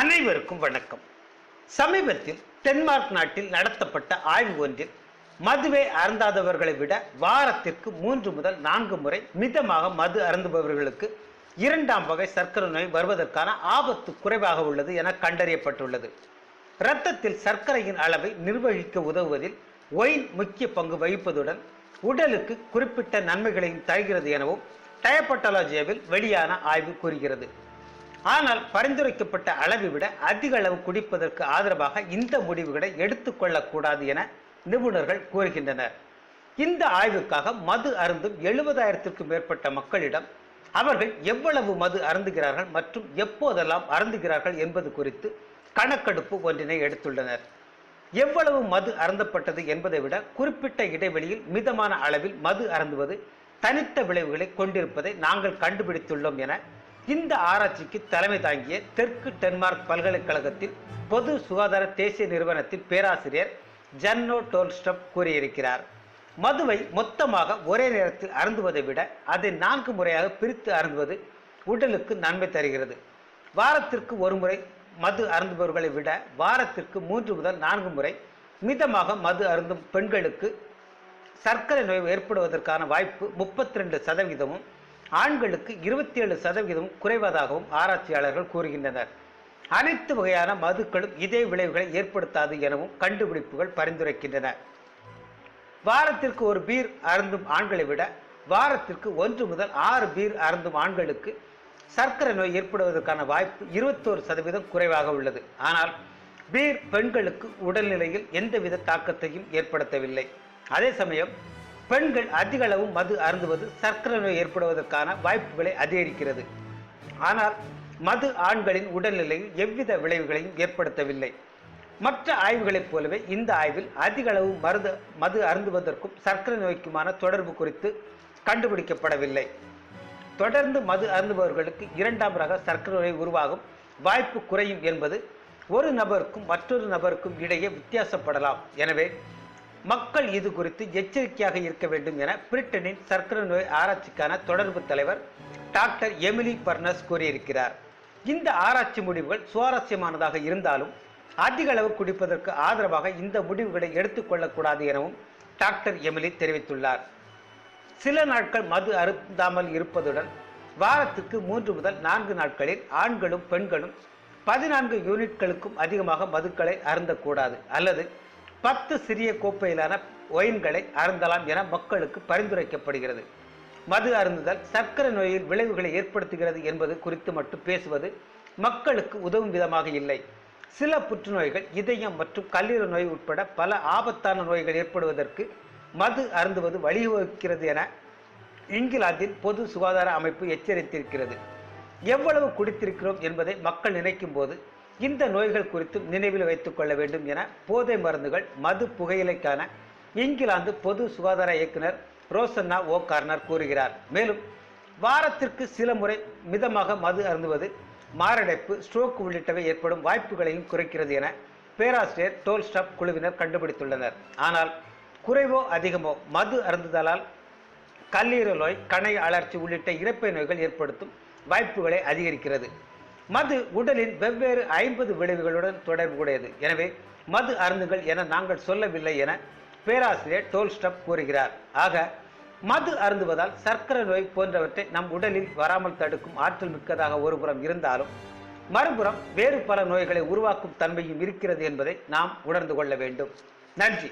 அனைவருக்கும் வணக்கம். சமீபத்தில் டென்மார்க் நாட்டில் நடத்தப்பட்ட ஆய்வு ஒன்றில் மதுவை அருந்தாதவர்களை விட வாரத்திற்கு மூன்று முதல் நான்கு முறை மிதமாக மது அருந்துபவர்களுக்கு இரண்டாம் வகை சர்க்கரை நோய் வருவதற்கான ஆபத்து குறைவாக உள்ளது என கண்டறியப்பட்டுள்ளது. இரத்தத்தில் சர்க்கரையின் அளவை நிர்வகிக்க உதவுவதில் ஒயின் முக்கிய பங்கு வகிப்பதுடன் உடலுக்கு குறிப்பிட்ட நன்மைகளையும் தருகிறது எனவும் டயபட்டாலஜியாவில் வெளியான ஆய்வு கூறுகிறது. ஆனால் பரிந்துரைக்கப்பட்ட அளவை விட அதிக அளவு குடிப்பதற்கு ஆதரவாக இந்த முடிவுகளை எடுத்துக்கொள்ளக்கூடாது என நிபுணர்கள் கூறுகின்றனர். இந்த ஆய்வுக்காக மது அருந்தும் எழுபதாயிரத்திற்கும் மேற்பட்ட மக்களிடம் அவர்கள் எவ்வளவு மது அருந்துகிறார்கள் மற்றும் எப்போதெல்லாம் அருந்துகிறார்கள் என்பது குறித்து கணக்கெடுப்பு ஒன்றினை எடுத்துள்ளனர். எவ்வளவு மது அருந்தப்பட்டது என்பதை விட குறிப்பிட்ட இடைவெளியில் மிதமான அளவில் மது அருந்துவது தனித்த விளைவுகளை கொண்டிருப்பதை நாங்கள் கண்டுபிடித்துள்ளோம் என இந்த ஆராய்ச்சிக்கு தலைமை தாங்கிய தெற்கு டென்மார்க் பல்கலைக்கழகத்தில் பொது சுகாதார தேசிய நிறுவனத்தின் பேராசிரியர் ஜன்னோ டோல்ஸ்டப் கூறியிருக்கிறார். மதுவை மொத்தமாக ஒரே நேரத்தில் அருந்துவதை விட அதை நான்கு முறையாக பிரித்து அருந்துவது உடலுக்கு நன்மை தருகிறது. வாரத்திற்கு ஒரு முறை மது அருந்துபவர்களை விட வாரத்திற்கு மூன்று முதல் நான்கு முறை மிதமாக மது அருந்தும் பெண்களுக்கு சர்க்கரை நோய் ஏற்படுவதற்கான வாய்ப்பு முப்பத்தி ரெண்டு சதவீதமும் ஆண்களுக்கு இருபத்தி ஏழு சதவிகிதம் குறைவதாகவும் ஆராய்ச்சியாளர்கள் கூறுகின்றனர். அனைத்து வகையான மதுக்களும் இதே விளைவுகளை ஏற்படுத்தாது எனவும் கண்டுபிடிப்புகள் பரிந்துரைக்கின்றன. வாரத்திற்கு ஒரு பீர் அருந்தும் ஆண்களை விட வாரத்திற்கு ஒன்று முதல் ஆறு பீர் அருந்தும் ஆண்களுக்கு சர்க்கரை நோய் ஏற்படுவதற்கான வாய்ப்பு இருபத்தோரு சதவீதம் குறைவாக உள்ளது. ஆனால் பீர் பெண்களுக்கு உடல்நிலையில் எந்தவித தாக்கத்தையும் ஏற்படுத்தவில்லை. அதே சமயம் பெண்கள் அதிக அளவு மது அருந்துவது சர்க்கரை நோய் ஏற்படுவதற்கான வாய்ப்புகளை அதிகரிக்கிறது. ஆனால் மது ஆண்களின் உடல்நிலையில் எவ்வித விளைவுகளையும் ஏற்படுத்தவில்லை. மற்ற ஆய்வுகளைப் போலவே இந்த ஆய்வில் அதிக அளவு மருந்து மது அருந்துவதற்கும் சர்க்கரை நோய்க்குமான தொடர்பு குறித்து கண்டுபிடிக்கப்படவில்லை. தொடர்ந்து மது அருந்துபவர்களுக்கு இரண்டாம் ரக சர்க்கரை நோய் உருவாகும் வாய்ப்பு குறையும் என்பது ஒரு நபருக்கும் மற்றொரு நபருக்கும் இடையே வித்தியாசப்படலாம். எனவே மக்கள் இது குறித்து எச்சரிக்கையாக இருக்க வேண்டும் என பிரிட்டனின் சர்க்கரை நோய் ஆராய்ச்சிக்கான தொடர்பு தலைவர் டாக்டர் எமிலி பர்னஸ் கூறியிருக்கிறார். இந்த ஆராய்ச்சி முடிவுகள் சுவாரஸ்யமானதாக இருந்தாலும் அதிக அளவு குடிப்பதற்கு ஆதரவாக இந்த முடிவுகளை எடுத்துக்கொள்ளக்கூடாது எனவும் டாக்டர் எமிலி தெரிவித்துள்ளார். சில நாட்கள் மது அருந்தாமல் இருப்பதுடன் வாரத்துக்கு மூன்று முதல் நான்கு நாட்களில் ஆண்களும் பெண்களும் பதினான்கு யூனிட்களுக்கும் அதிகமாக மதுக்களை அருந்தக்கூடாது அல்லது பத்து சிறிய கோப்பையிலான ஒயின்களை அருந்தலாம் என மக்களுக்கு பரிந்துரைக்கப்படுகிறது. மது அருந்துதல் சர்க்கரை நோயில் விளைவுகளை ஏற்படுத்துகிறது என்பது குறித்து மட்டும் பேசுவது மக்களுக்கு உதவும் விதமாக இல்லை. சில புற்றுநோய்கள் இதயம் மற்றும் கல்லீரல் நோய் உட்பட பல ஆபத்தான நோய்கள் ஏற்படுவதற்கு மது அருந்துவது வழிவகுக்கிறது என இங்கிலாந்தின் பொது சுகாதார அமைப்பு எச்சரித்திருக்கிறது. எவ்வளவு குடித்திருக்கிறோம் என்பதை மக்கள் நினைக்கும் போது இந்த நோய்கள் குறித்தும் நினைவில் வைத்துக் கொள்ள வேண்டும் என போதை மருந்துகள் மது புகையிலைக்கான இங்கிலாந்து பொது சுகாதார இயக்குனர் ரோசன்னா ஓ கார்னர் கூறுகிறார். மேலும் வாரத்திற்கு சில முறை மிதமாக மது அருந்துவது மாரடைப்பு ஸ்ட்ரோக் உள்ளிட்டவை ஏற்படும் வாய்ப்புகளையும் குறைக்கிறது என பேராசிரியர் டோல்ஸ்டாப் குழுவினர் கண்டுபிடித்துள்ளனர். ஆனால் குறைவோ அதிகமோ மது அருந்துதலால் கல்லீரல் நோய் கணை அழற்சி உள்ளிட்ட இறப்பை நோய்கள் ஏற்படுத்தும் வாய்ப்புகளை அதிகரிக்கிறது. மது உடலின் வெவ்வேறு ஐம்பது விளைவுகளுடன் தொடர்புடையது. எனவே மது அருந்துகள் என நாங்கள் சொல்லவில்லை என பேராசிரியர் டோல்ஸ்டப் கூறுகிறார். ஆக மது அருந்துவதால் சர்க்கரை நோய் போன்றவற்றை நம் உடலில் வராமல் தடுக்கும் ஆற்றல் மிக்கதாக ஒருபுறம் இருந்தாலும் மறுபுறம் வேறு பல நோய்களை உருவாக்கும் தன்மையும் இருக்கிறது என்பதை நாம் உணர்ந்து கொள்ள வேண்டும். நன்றி.